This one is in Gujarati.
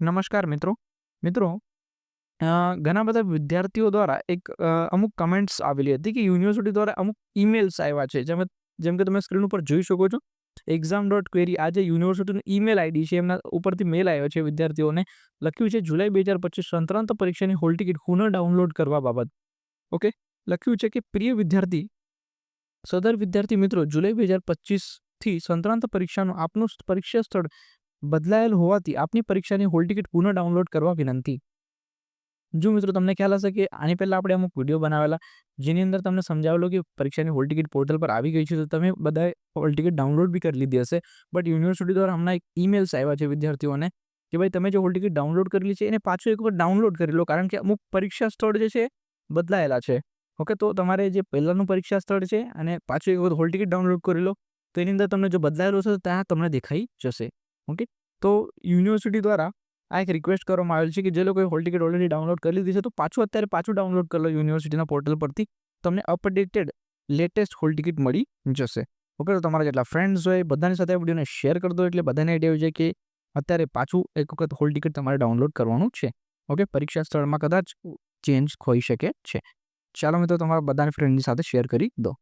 નમસ્કાર મિત્રો. મિત્રો ઘણા બધા વિદ્યાર્થીઓ દ્વારા એક અમુક કમેન્ટ્સ આવેલી હતી કે યુનિવર્સિટી દ્વારા અમુક ઈમેલ્સ આવ્યા છે. જેમ જેમ કે તમે સ્ક્રીન ઉપર જોઈ શકો છો. એક્ઝામ ડોટ ક્વેરી આ જે યુનિવર્સિટીનું ઈમેલ આઈડી છે. એમના ઉપરથી મેલ આવ્યો છે વિદ્યાર્થીઓને. લખ્યું છે, જુલાઈ બે હજાર પચીસ સંત્રાંત પરીક્ષાની હોલ ટિકિટ પુનઃ ડાઉનલોડ કરવા બાબત. ઓકે? લખ્યું છે કે, પ્રિય વિદ્યાર્થી, સદર વિદ્યાર્થી મિત્રો, જુલાઈ બે હજાર પચીસથી સંક્રાંત પરીક્ષાનું આપનું પરીક્ષા સ્થળ બદલાયેલ હોવાથી આપની પરીક્ષાની હોલ ટિકિટ પુનઃ ડાઉનલોડ કરવા વિનંતી. જો મિત્રો તમને ખ્યાલ હશે કે આની પહેલાં આપણે અમુક વીડિયો બનાવેલા, જેની અંદર તમને સમજાવેલો કે પરીક્ષાની હોલ ટિકિટ પોર્ટલ પર આવી ગઈ છે, તો તમે બધાએ હોલ ટિકિટ ડાઉનલોડ બી કરી લીધી હશે. બટ યુનિવર્સિટી દ્વારા હમણાં એક ઈમેલ્સ આવ્યા છે વિદ્યાર્થીઓને, કે ભાઈ તમે જે હોલ ટિકિટ ડાઉનલોડ કરેલી છે, એને પાછું વખત ડાઉનલોડ કરી લો, કારણ કે અમુક પરીક્ષા સ્થળ જે છે બદલાયેલા છે. ઓકે, તો તમારે જે પહેલાંનું પરીક્ષા સ્થળ છે અને પાછું એક વખત હોલ ટિકિટ ડાઉનલોડ કરી લો, તો એની અંદર તમને જો બદલાયેલો છે તો ત્યાં તમને દેખાઈ જશે. ઓકે તો યુનિવર્સિટી દ્વારા આ એક રિક્વેસ્ટ કરવામાં આવેલ છે કે જે લોકોએ હોલ ટિકિટ ઓલરેડી ડાઉનલોડ કરી લીધી છે, તો પાછું અત્યારે પાછું ડાઉનલોડ કરી લો યુનિવર્સિટીના પોર્ટલ પરથી. તમને અપડેટેડ લેટેસ્ટ હોલ ટિકિટ મળી જશે. ઓકે તો તમારા જેટલા ફ્રેન્ડ્સ હોય, બધાની સાથે આ વિડીયોને શેર કરી દો એટલે બધાને આઈડિયા આવી છે કે અત્યારે પાછું એક વખત હોલ ટિકિટ તમારે ડાઉનલોડ કરવાનું છે. ઓકે પરીક્ષા સ્થળમાં કદાચ ચેન્જ હોઈ શકે છે. ચાલો મિત્રો, તમારા બધાની ફ્રેન્ડની સાથે શેર કરી દો.